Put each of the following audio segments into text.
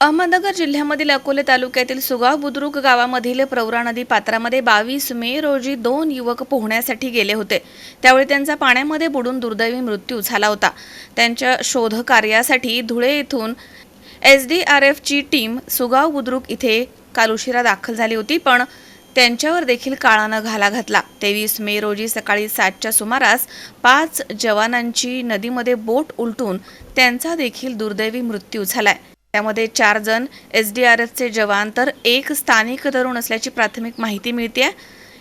अहमदनगर जिल्ह्यामधील अकोले तालुक्यातील सुगाव बुद्रुक गावामधील प्रवरा नदी पात्रामध्ये बावीस मे रोजी दोन युवक पोहण्यासाठी गेले होते. त्यावेळी त्यांचा पाण्यामध्ये बुडून दुर्दैवी मृत्यू झाला होता. त्यांच्या शोध कार्यासाठी धुळे येथून एस डी आर एफची टीम सुगाव बुद्रुक इथे काल उशिरा दाखल झाली होती पण त्यांच्यावर देखील काळानं घाला घातला. तेवीस मे रोजी सकाळी सातच्या सुमारास पाच जवानांची नदीमध्ये बोट उलटून त्यांचा देखील दुर्दैवी मृत्यू झालाय. त्यामध्ये चार जण एस डी आर एफचे जवान तर एक स्थानिक तरुण असल्याची प्राथमिक माहिती मिळते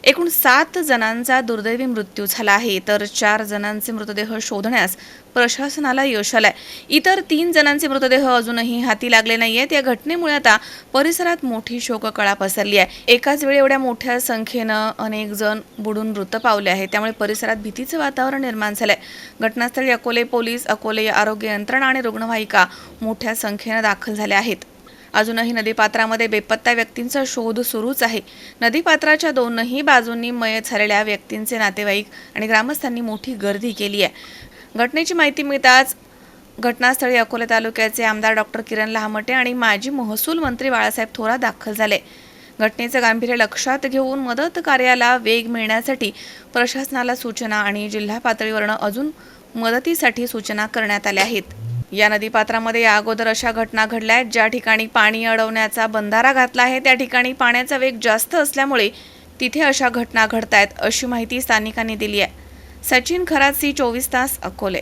एकूण सात जणांचा दुर्दैवी मृत्यू झाला आहे. तर चार जणांचे मृतदेह शोधण्यास प्रशासनाला यश आलंय. इतर तीन जणांचे मृतदेह अजूनही हाती लागले नाहीयेत. या घटनेमुळे आता परिसरात मोठी शोककळा पसरली आहे. एकाच वेळी एवढ्या मोठ्या संख्येनं अनेक जण बुडून मृत पावले आहे त्यामुळे परिसरात भीतीचं वातावरण निर्माण झालंय. घटनास्थळी अकोले पोलीस अकोले आरोग्य यंत्रणा आणि रुग्णवाहिका मोठ्या संख्येनं दाखल झाल्या आहेत. अजूनही नदीपात्रामध्ये बेपत्ता व्यक्तींचा शोध सुरूच आहे. नदीपात्राच्या दोनही बाजूंनी मयत झालेल्या व्यक्तींचे नातेवाईक आणि ग्रामस्थांनी मोठी गर्दी केली आहे. घटनेची माहिती मिळताच घटनास्थळी अकोले तालुक्याचे आमदार डॉक्टर किरण लहामटे आणि माजी महसूल मंत्री बाळासाहेब थोरात दाखल झाले. घटनेचं गांभीर्य लक्षात घेऊन मदत कार्याला वेग मिळण्यासाठी प्रशासनाला सूचना आणि जिल्हा पातळीवरनं अजून मदतीसाठी सूचना करण्यात आल्या आहेत. या नदीपात्रामध्ये या अगोदर अशा घटना घडल्या आहेत. ज्या ठिकाणी पाणी अडवण्याचा बंधारा घातला आहे त्या ठिकाणी पाण्याचा वेग जास्त असल्यामुळे तिथे अशा घटना घडत आहेत अशी माहिती स्थानिकांनी दिली आहे. सचिन खरात सी चोवीस तास अकोले.